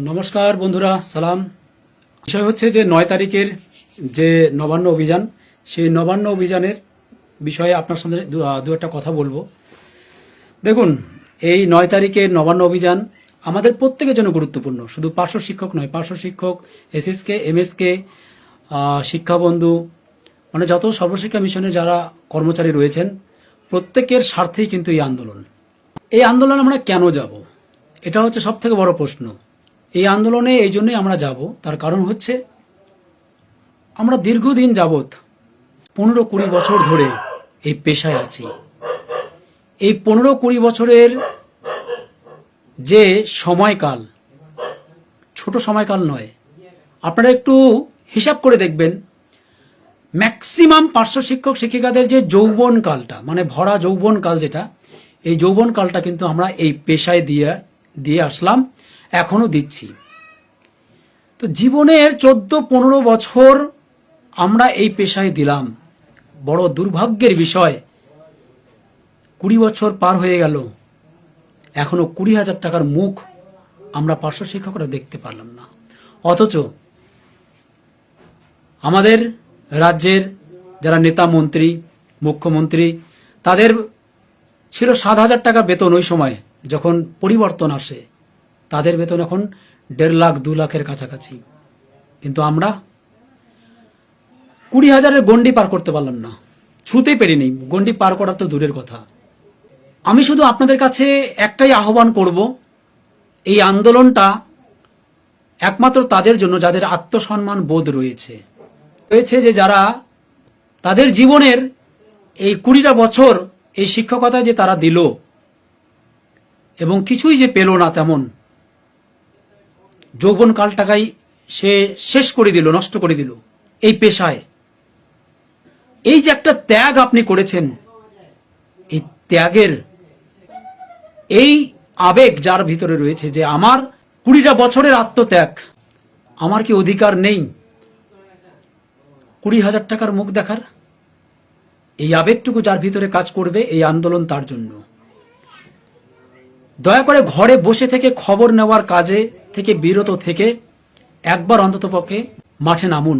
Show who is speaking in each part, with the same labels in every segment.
Speaker 1: নমস্কার বন্ধুরা, সালাম। বিষয় হচ্ছে যে নয় তারিখের যে নবান্ন অভিযান, সেই নবান্ন অভিযানের বিষয়ে আপনার সামনে দু- দু একটা কথা বলব। দেখুন, এই নয় তারিখের নবান্ন অভিযান আমাদের প্রত্যেকের জন্য গুরুত্বপূর্ণ। শুধু পার্শ্ব শিক্ষক নয়, পার্শ্ব শিক্ষক এসএসকে এমএসকে শিক্ষাবন্ধু মানে যত সর্বশিক্ষা মিশনে যারা কর্মচারী রয়েছেন, প্রত্যেকের স্বার্থেই কিন্তু এই আন্দোলন। এই আন্দোলন আমরা কেন যাব? এটা হচ্ছে সব থেকে বড় প্রশ্ন। এই আন্দোলনে এই জন্যই আমরা যাব। তার কারণ হচ্ছে, আমরা দীর্ঘদিন যাবৎ পনেরো কুড়ি বছর ধরে এই পেশায় আছি। এই পনেরো কুড়ি বছরের যে সময়কাল, ছোট সময়কাল নয়, আপনারা একটু হিসাব করে দেখবেন, ম্যাক্সিমাম পার্শ্ব শিক্ষক শিক্ষিকাদের যে যৌবন কালটা মানে ভরা যৌবন কাল যেটা, এই যৌবন কালটা কিন্তু আমরা এই পেশায় দিয়ে দিয়ে আসলাম। এখনও দিচ্ছি। তো জীবনের চোদ্দ পনেরো বছর আমরা এই পেশায় দিলাম। বড় দুর্ভাগ্যের বিষয়, কুড়ি বছর পার হয়ে গেল। এখনও কুড়ি হাজার টাকার মুখ আমরা পার্শ্ব শিক্ষকরা দেখতে পারলাম না। অথচ আমাদের রাজ্যের যারা নেতা মন্ত্রী, মুখ্যমন্ত্রী, তাদের ছিল সাত হাজার টাকা বেতন ওই সময়, যখন পরিবর্তন আসে। তাদের বেতন এখন দেড় লাখ, দু লাখের কাছাকাছি। কিন্তু আমরা কুড়ি হাজারের গন্ডি পার করতে পারলাম না। ছুতেই পেরিনি। গন্ডি পার করা তো দূরের কথা। আমি শুধু আপনাদের কাছে একটাই আহ্বান করব, এই আন্দোলনটা একমাত্র তাদের জন্য যাদের আত্মসম্মান বোধ রয়েছে। রয়েছে যে যারা তাদের জীবনের এই কুড়িটা বছর এই শিক্ষকতায় যে তারা দিল এবং কিছুই যে পেল না তেমন যৌবন কালটাকাই সে শেষ করে দিল, নষ্ট করে দিল, এই পেশায়। এই যে একটা ত্যাগ আপনি করেছেন, এই ত্যাগের এই আবেগ যার ভিতরে রয়েছে যে আমার কুড়িটা বছরের আত্মত্যাগ, আমার কি অধিকার নেই? কুড়ি হাজার টাকার মুখ দেখার? এই আবেগটুকু যার ভিতরে কাজ করবে, এই আন্দোলন তার জন্য। দয়া করে ঘরে বসে থেকে খবর নেওয়ার কাজে থেকে বিরত থেকে একবার অন্ততপক্ষে মাঠে নামুন।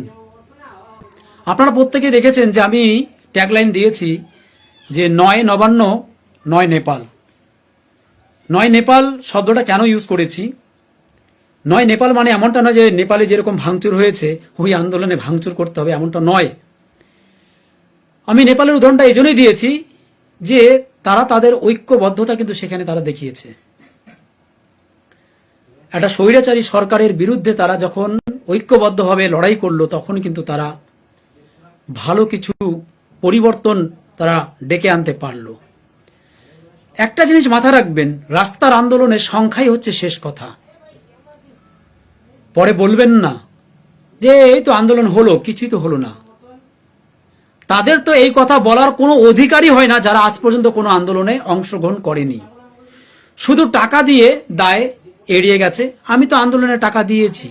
Speaker 1: আপনারা প্রত্যেকে দেখেছেন যে আমি ট্যাগলাইন দিয়েছি যে নয় নবান্ন, নয় নেপাল। নয় নেপাল শব্দটা কেন ইউজ করেছি? নয় নেপাল মানে এমনটা নয় যে নেপালে যেরকম ভাঙচুর হয়েছে ওই আন্দোলনে ভাঙচুর করতে হবে এমনটা নয়। আমি নেপালের উদাহরণটা এই জন্যই দিয়েছি যে তারা তাদের ঐক্যবদ্ধতা কিন্তু সেখানে তারা দেখিয়েছে। একটা স্বৈরাচারী সরকারের বিরুদ্ধে তারা যখন ঐক্যবদ্ধভাবে লড়াই করল, তখন কিন্তু তারা ভালো কিছু পরিবর্তন তারা ডেকে আনতে পারল। একটা জিনিস মাথা রাখবেন, রাস্তার আন্দোলনের সংখ্যাই হচ্ছে শেষ কথা। পরে বলবেন না যে, এই তো আন্দোলন হলো, কিছুই তো হলো না। তাদের তো এই কথা বলার কোনো অধিকারই হয় না যারা আজ পর্যন্ত কোনো আন্দোলনে অংশগ্রহণ করেনি। শুধু টাকা দিয়ে দায় এড়িয়ে গেছে। আমি তো আন্দোলনে টাকা দিয়েছি।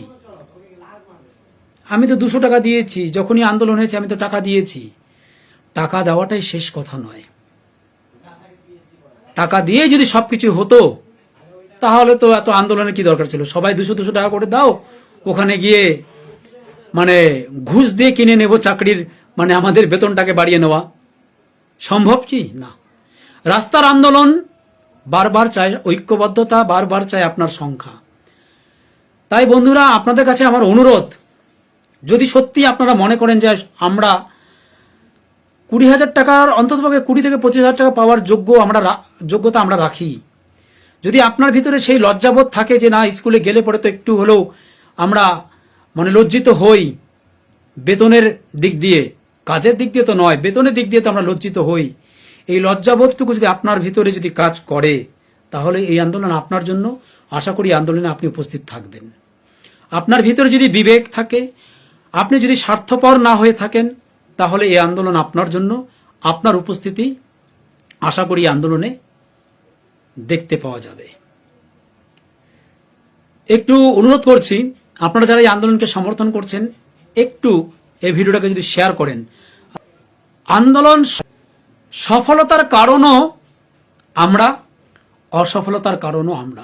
Speaker 1: আমি তো দুশো টাকা দিয়েছি। যখনই আন্দোলন হয়েছে, আমি তো টাকা দিয়েছি। টাকা দেওয়াটাই শেষ কথা নয়। টাকা দিয়ে যদি সবকিছু হতো, তাহলে তো এত আন্দোলনের কি দরকার ছিল? সবাই দুশো দুশো টাকা করে দাও। ওখানে গিয়ে মানে ঘুষ দিয়ে কিনে নেব চাকরির মানে আমাদের বেতনটাকে বাড়িয়ে নেওয়া। সম্ভব কি? না। রাস্তার আন্দোলন বারবার চায় ঐক্যবদ্ধতা, বারবার চায় আপনার সংখ্যা। তাই বন্ধুরা, আপনাদের কাছে আমার অনুরোধ, যদি সত্যি আপনারা মনে করেন যে আমরা কুড়ি হাজার টাকার, অন্ততপক্ষে কুড়ি থেকে পঁচিশ হাজার টাকা পাওয়ার যোগ্য আমরা যোগ্যতা আমরা রাখি। যদি আপনার ভিতরে সেই লজ্জাবোধ থাকে যে না, স্কুলে গেলে পরে তো একটু হলেও আমরা মানে লজ্জিত হই বেতনের দিক দিয়ে। কাজের দিক দিয়ে তো নয়, বেতনের দিক দিয়ে তো আমরা লজ্জিত হই। এই লজ্জাবোধটুকু যদি আপনার ভিতরে যদি কাজ করে, তাহলে এই আন্দোলন আপনার জন্য, আশা করি আন্দোলনে আপনি উপস্থিত থাকবেন। আপনার ভিতরে যদি বিবেক থাকে, আপনি যদি স্বার্থপর না হয়ে থাকেন, তাহলে এই আন্দোলন আপনার জন্য, আপনার উপস্থিতি, আশা করি আন্দোলনে দেখতে পাওয়া যাবে। একটু অনুরোধ করছি, আপনারা যারা এই আন্দোলনকে সমর্থন করছেন, একটু এই ভিডিওটাকে যদি শেয়ার করেন। আন্দোলন সফলতার কারণও আমরা, অসফলতার কারণও আমরা।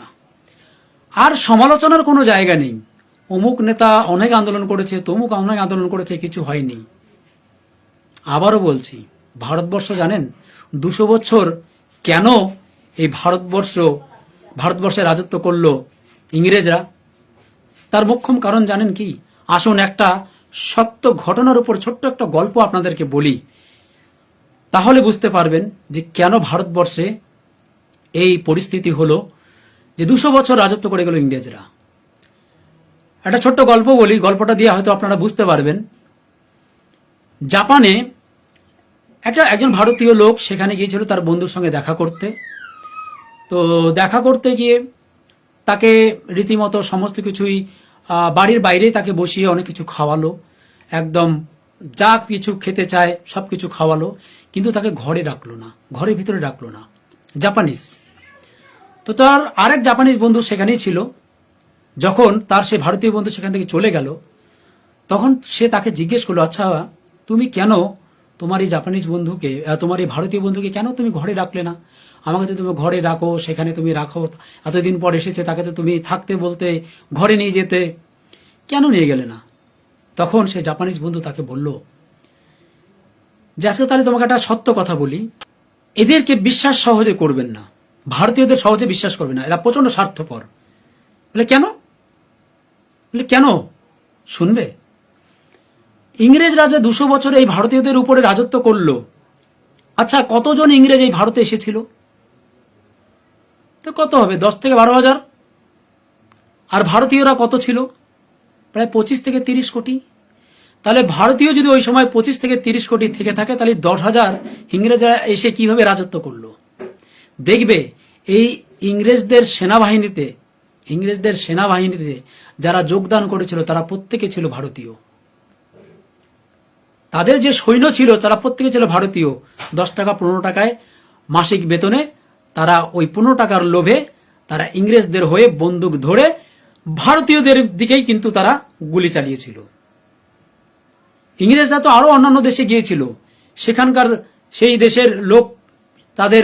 Speaker 1: আর সমালোচনার কোনো জায়গা নেই। অমুক নেতা অনেক আন্দোলন করেছে, তমুক অনেক আন্দোলন করেছে, কিছু হয়নি। আবারও বলছি, ভারতবর্ষ জানেন, দুশো বছর কেন এই ভারতবর্ষ, ভারতবর্ষে রাজত্ব করল ইংরেজরা? তার মুখ্যম কারণ জানেন কি? আসুন একটা সত্য ঘটনার উপর ছোট্ট একটা গল্প আপনাদেরকে বলি। তাহলে বুঝতে পারবেন যে কেন ভারতবর্ষে এই পরিস্থিতি হলো যে দুশো বছর রাজত্ব করে গেল ইংরেজরা। একটা ছোট্ট গল্প বলি, গল্পটা দিয়ে হয়তো আপনারা বুঝতে পারবেন। জাপানে একটা, একজন ভারতীয় লোক সেখানে গিয়েছিল তার বন্ধুর সঙ্গে দেখা করতে। তো দেখা করতে গিয়ে তাকে রীতিমতো সমস্ত কিছুই বাড়ির বাইরে তাকে বসিয়ে অনেক কিছু খাওয়ালো। একদম যা কিছু খেতে চায় সব কিছু খাওয়ালো, কিন্তু তাকে ঘরে ডাকলো না, ঘরের ভিতরে ডাকলো না। জাপানিজ। তো তার আরেক জাপানিজ বন্ধু সেখানেই ছিল। যখন তার সে ভারতীয় বন্ধু সেখান থেকে চলে গেল, তখন সে তাকে জিজ্ঞেস করল আচ্ছা তুমি কেন তোমার এই জাপানিজ বন্ধুকে তোমার এই ভারতীয় বন্ধুকে কেন তুমি ঘরে ডাকলে না? আমাকে তো তুমি ঘরে ডাকো সেখানে তুমি রাখো, এতদিন পর এসেছে, তাকে তো তুমি থাকতে বলতে, ঘরে নিয়ে যেতে। কেন নিয়ে গেলে না? তখন সে জাপানিজ বন্ধু তাকে বলল যে আজকে তাহলে তোমাকে একটা সত্য কথা বলি। এদেরকে বিশ্বাস সহজে করবেন না। ভারতীয়দের সহজে বিশ্বাস করবে না। এরা প্রচণ্ড স্বার্থপর। বলে, কেন? বলে, কেন? শুনবে? ইংরেজরা যে দুশো বছর এই ভারতীয়দের উপরে রাজত্ব করল আচ্ছা কতজন ইংরেজ এই ভারতে এসেছিল? তো কত হবে? দশ থেকে বারো হাজার? আর ভারতীয়রা কত ছিল? প্রায় পঁচিশ থেকে তিরিশ কোটি। তাহলে ভারতীয় যদি ওই সময় পঁচিশ থেকে তিরিশ কোটি থেকে থাকে, তাহলে দশ হাজার ইংরেজরা এসে কীভাবে রাজত্ব করল? দেখবে, এই ইংরেজদের সেনাবাহিনীতে ইংরেজদের সেনাবাহিনীতে যারা যোগদান করেছিল, তারা প্রত্যেকে ছিল ভারতীয়। তাদের যে সৈন্য ছিল, তারা প্রত্যেকে ছিল ভারতীয়। দশ টাকা, পনেরো টাকায় মাসিক বেতনে তারা ওই পনেরো টাকার লোভে তারা ইংরেজদের হয়ে বন্দুক ধরে ভারতীয়দের দিকেই কিন্তু তারা গুলি চালিয়েছিল। ইংরেজরা তো আরও অন্যান্য দেশে গিয়েছিল। সেখানকার সেই দেশের লোক তাদের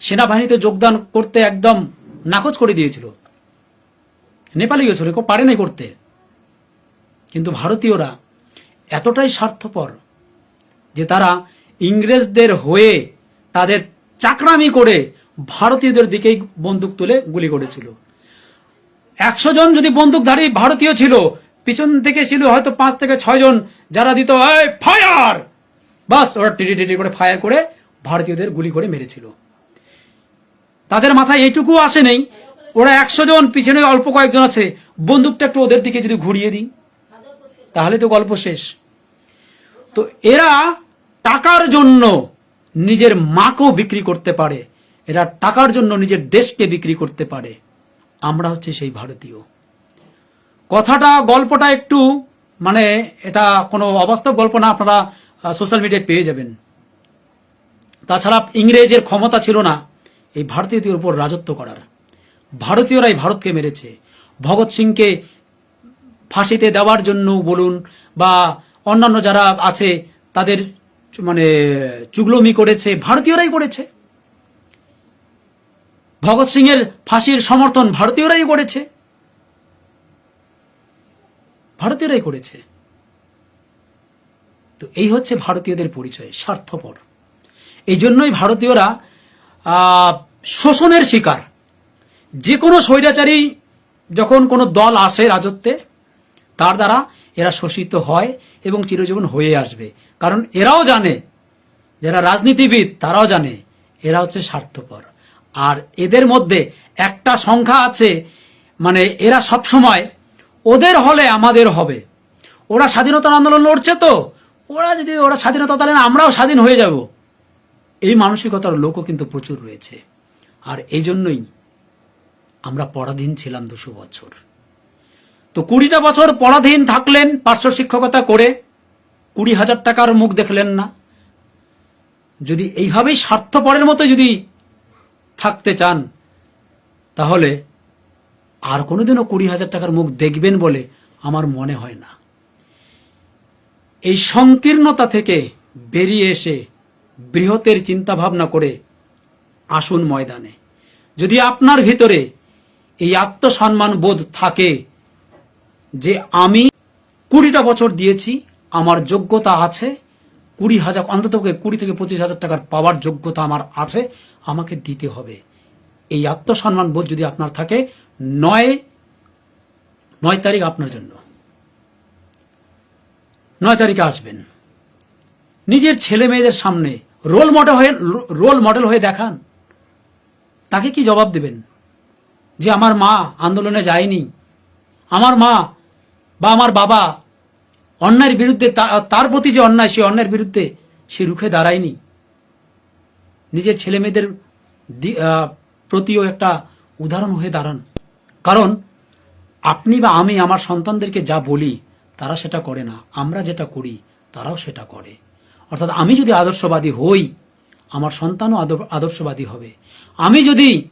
Speaker 1: সেনাবাহিনীতে যোগদান করতে একদম নাকচ করে দিয়েছিল। নেপালে গিয়েছিল কেউ পারে নাই করতে। কিন্তু ভারতীয়রা এতটাই স্বার্থপর যে তারা ইংরেজদের হয়ে তাদের চাকরামি করে ভারতীয়দের দিকেই বন্দুক তুলে গুলি করেছিল। একশো জন যদি বন্দুকধারী ভারতীয় ছিল, পিছন থেকে ছিল হয়তো পাঁচ থেকে ছয় জন, যারা দিত ফায়ার বাস, ওরা টিটি টিটি করে ফায়ার করে ভারতীয়দের গুলি করে মেরেছিল। তাদের মাথায় এইটুকু আসে নেই, ওরা একশো জন, পিছনে অল্প কয়েকজন আছে, বন্দুকটা একটু ওদের দিকে যদি ঘুরিয়ে দিই, তাহলে তো গল্প শেষ। তো এরা টাকার জন্য নিজের মাকেও বিক্রি করতে পারে, এরা টাকার জন্য নিজের দেশকে বিক্রি করতে পারে। আমরা হচ্ছে সেই ভারতীয়। কথাটা, গল্পটা একটু মানে এটা কোনো অবাস্তব গল্প না, আপনারা সোশ্যাল মিডিয়ায় পেয়ে যাবেন। তাছাড়া ইংরেজের ক্ষমতা ছিল না এই ভারতীয়দের উপর রাজত্ব করার। ভারতীয়রাই ভারতকে মেরেছে। ভগৎ সিংকে ফাঁসিতে দেওয়ার জন্য বলুন, বা অন্যান্য যারা আছে, তাদের মানে চুগলমি করেছে, ভারতীয়রাই করেছে। ভগৎ সিং এর ফাঁসির সমর্থন ভারতীয়রাই করেছে। ভারতীয়রাই করেছে। তো এই হচ্ছে ভারতীয়দের পরিচয়, স্বার্থপর। এই জন্যই ভারতীয়রা শোষণের শিকার। যে কোনো স্বৈরাচারী যখন কোনো দল আসে রাজত্বে, তার দ্বারা এরা শোষিত হয় এবং চিরজীবন হয়ে আসবে। কারণ এরাও জানে, যারা রাজনীতিবিদ তারাও জানে, এরা হচ্ছে স্বার্থপর। আর এদের মধ্যে একটা সংখ্যা আছে মানে এরা সব সময় ওদের হলে আমাদের হবে। ওরা স্বাধীনতার আন্দোলন লড়ছে তো, ওরা যদি ওরা স্বাধীনতা তাহলে আমরাও স্বাধীন হয়ে যাব। এই মানসিকতার লোকও কিন্তু প্রচুর রয়েছে। আর এই জন্যই আমরা পরাধীন ছিলাম দুশো বছর। তো কুড়িটা বছর পরাধীন থাকলেন পার্শ্ব শিক্ষকতা করে, কুড়ি হাজার টাকার মুখ দেখলেন না। যদি এইভাবেই স্বার্থপরের মতো যদি থাকতে চান, তাহলে আর কোনোদিনও কুড়ি হাজার টাকার মুখ দেখবেন বলে আমার মনে হয় না। এই সংকীর্ণতা থেকে বেরিয়ে এসে বৃহতের চিন্তা ভাবনা করে আসুন ময়দানে। যদি আপনার ভিতরে এই আত্মসম্মান বোধ থাকে যে আমি কুড়িটা বছর দিয়েছি, আমার যোগ্যতা আছে, কুড়ি হাজার, অন্তত কুড়ি থেকে পঁচিশ হাজার টাকার পাওয়ার যোগ্যতা আমার আছে আমাকে দিতে হবে। এই আত্মসম্মান বোধ যদি আপনার থাকে, নয় নয় তারিখ আপনার জন্য। নয় তারিখে আসবেন। নিজের ছেলে মেয়েদের সামনে রোল মডেল হয়ে রোল মডেল হয়ে দেখান। তাকে কি জবাব দেবেন? যে আমার মা আন্দোলনে যায়নি। আমার মা বা আমার বাবা অন্যায়ের বিরুদ্ধে তার প্রতি যে অন্যায়, সে অন্যায়ের বিরুদ্ধে সে রুখে দাঁড়ায়নি। নিজের ছেলে মেয়েদের প্রতিও একটা উদাহরণ হয়ে দাঁড়ান। কারণ আপনি বা আমি আমার সন্তানদেরকে যা বলি, তারা সেটা করে না। আমরা যেটা করি, তারাও সেটা করে। অর্থাৎ আমি যদি আদর্শবাদী হই, আমার সন্তানও আদর- আদর্শবাদী হবে। আমি যদি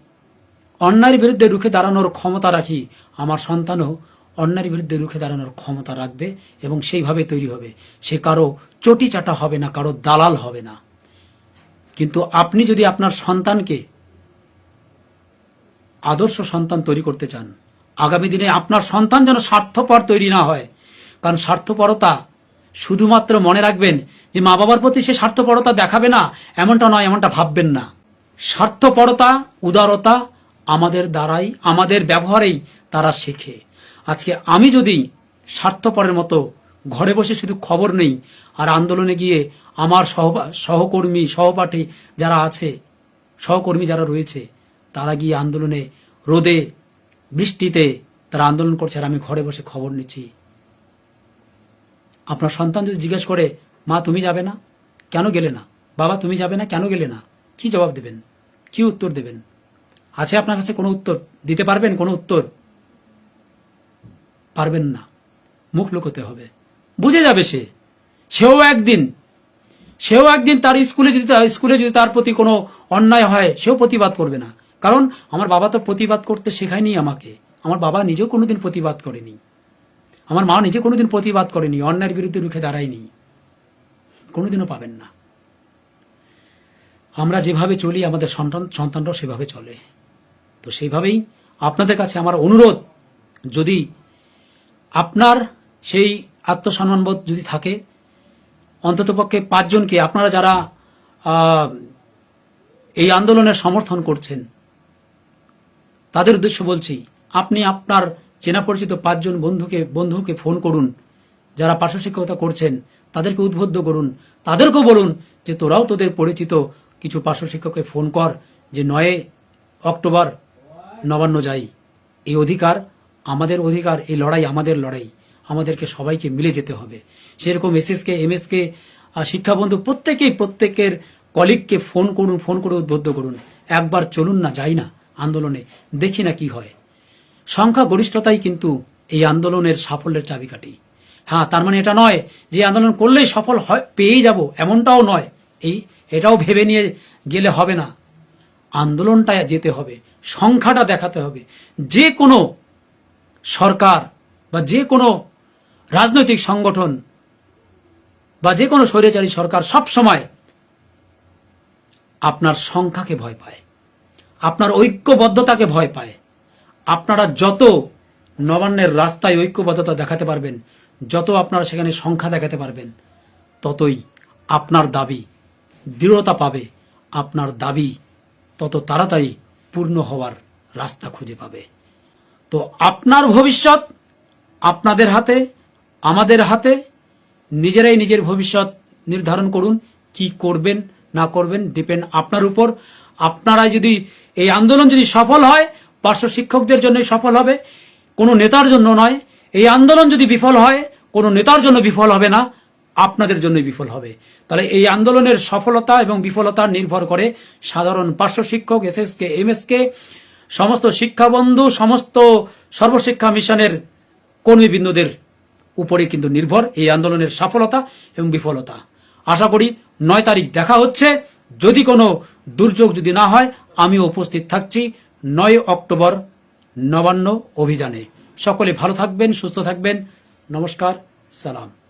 Speaker 1: অন্যায়ের বিরুদ্ধে রুখে দাঁড়ানোর ক্ষমতা রাখি, আমার সন্তানও অন্যায়ের বিরুদ্ধে রুখে দাঁড়ানোর ক্ষমতা রাখবে এবং সেইভাবে তৈরি হবে। সে কারও চটি চাটা হবে না, কারও দালাল হবে না। কিন্তু আপনি যদি আপনার সন্তানকে আদর্শ সন্তান তৈরি করতে চান, আগামী দিনে আপনার সন্তান যেন স্বার্থপর তৈরি না হয়, কারণ স্বার্থপরতা শুধুমাত্র মনে রাখবেন যে মা বাবার প্রতি সে স্বার্থপরতা দেখাবে না, এমনটা নয়, এমনটা ভাববেন না। স্বার্থপরতা, উদারতা আমাদের দ্বারাই, আমাদের ব্যবহারেই তারা শেখে। আজকে আমি যদি স্বার্থপরের মতো ঘরে বসে শুধু খবর নেই আর আন্দোলনে গিয়ে আমার সহকর্মী, সহপাঠী যারা আছে, সহকর্মী যারা রয়েছে, তারা গিয়ে আন্দোলনে রোদে, বৃষ্টিতে তারা আন্দোলন করছে আর আমি ঘরে বসে খবর নিচ্ছি। আপনার সন্তান যদি জিজ্ঞেস করে, মা, তুমি যাবে না? কেন গেলে না? বাবা, তুমি যাবে না? কেন গেলে না? কি জবাব দেবেন? কি উত্তর দেবেন? আছে আপনার কাছে কোনো উত্তর? দিতে পারবেন কোনো উত্তর? পারবেন না। মুখ লুকোতে হবে। বুঝে যাবে সে। সেও একদিন সেও একদিন তার স্কুলে যদি স্কুলে যদি তার প্রতি কোনো অন্যায় হয়, সেও প্রতিবাদ করবে না। কারণ আমার বাবা তো প্রতিবাদ করতে শেখায়নি আমাকে। আমার বাবা নিজেও কোনোদিন প্রতিবাদ করেনি। আমার মা নিজে কোনোদিন প্রতিবাদ করেনি, অন্যায়ের বিরুদ্ধে রুখে দাঁড়ায়নি। কোনোদিনও পাবেন না। আমরা যেভাবে চলি, আমাদের সন্তান সন্তানরাও সেভাবে চলে। তো সেইভাবেই আপনাদের কাছে আমার অনুরোধ, যদি আপনার সেই আত্মসম্মানবোধ যদি থাকে অন্ততপক্ষে পাঁচজনকে আপনারা যারা এই আন্দোলনের সমর্থন করছেন, তাদের উদ্দেশ্য বলছি, আপনি আপনার চেনা পরিচিত পাঁচজন বন্ধুকে বন্ধুকে ফোন করুন, যারা পার্শ্ব শিক্ষকতা করছেন, তাদেরকে উদ্বুদ্ধ করুন, তাদেরকেও বলুন যে তোরাও তোদের পরিচিত কিছু পার্শ্ব শিক্ষককে ফোন কর যে নয়ে অক্টোবর নবান্ন যাই। এই অধিকার আমাদের অধিকার, এই লড়াই আমাদের লড়াই। আমাদেরকে সবাইকে মিলে যেতে হবে। সেরকম এস এসএসকে, এমএসকে শিক্ষাবন্ধু প্রত্যেকেই প্রত্যেকের কলিগকে ফোন করুন ফোন করে উদ্বুদ্ধ করুন। একবার চলুন না, যাই না আন্দোলনে, দেখি না কি হয়। সংখ্যা গরিষ্ঠতাই কিন্তু এই আন্দোলনের সাফল্যের চাবিকাঠি। হ্যাঁ তার মানে এটা নয় যে আন্দোলন করলেই সফল হয়, পেয়েই যাব, এমনটাও নয়। এই, এটাও ভেবে নিয়ে গেলে হবে না। আন্দোলনটা যেতে হবে, সংখ্যাটা দেখাতে হবে। যে কোনো সরকার বা যে কোনো রাজনৈতিক সংগঠন বা যে কোনো স্বৈরাচারী সরকার সব সময় আপনার সংখ্যাকে ভয় পায়, আপনার ঐক্যবদ্ধতাকে ভয় পায়। আপনারা যত নবান্নের রাস্তায় ঐক্যবদ্ধতা দেখাতে পারবেন, যত আপনারা সেখানে সংখ্যা দেখাতে পারবেন, ততই আপনার দাবি দৃঢ়তা পাবে, আপনার দাবি তত তাড়াতাড়ি পূর্ণ হওয়ার রাস্তা খুঁজে পাবে। তো আপনার ভবিষ্যৎ আপনাদের হাতে আমাদের হাতে নিজেরাই নিজের ভবিষ্যৎ নির্ধারণ করুন, কি করবেন, না করবেন ডিপেন্ড আপনার উপর। আপনারা যদি এই আন্দোলন যদি সফল হয়, পার্শ্ব শিক্ষকদের জন্যই সফল হবে, কোনো নেতার জন্য নয়। এই আন্দোলন যদি বিফল হয়, কোনো নেতার জন্য বিফল হবে না, আপনাদের জন্যই বিফল হবে। তাহলে এই আন্দোলনের সফলতা এবং বিফলতা নির্ভর করে সাধারণ পার্শ্ব শিক্ষক, এসএসকে, এমএসকে, সমস্ত শিক্ষাবন্ধু, সমস্ত সর্বশিক্ষা মিশনের কর্মীবৃন্দদের উপরে কিন্তু নির্ভর এই আন্দোলনের সফলতা এবং বিফলতা। আশা করি নয় তারিখ দেখা হচ্ছে। যদি কোনো দুর্যোগ যদি না হয় আমি উপস্থিত থাকছি নয় অক্টোবর নবান্ন অভিযানে। সকলে ভালো থাকবেন, সুস্থ থাকবেন। নমস্কার, সালাম।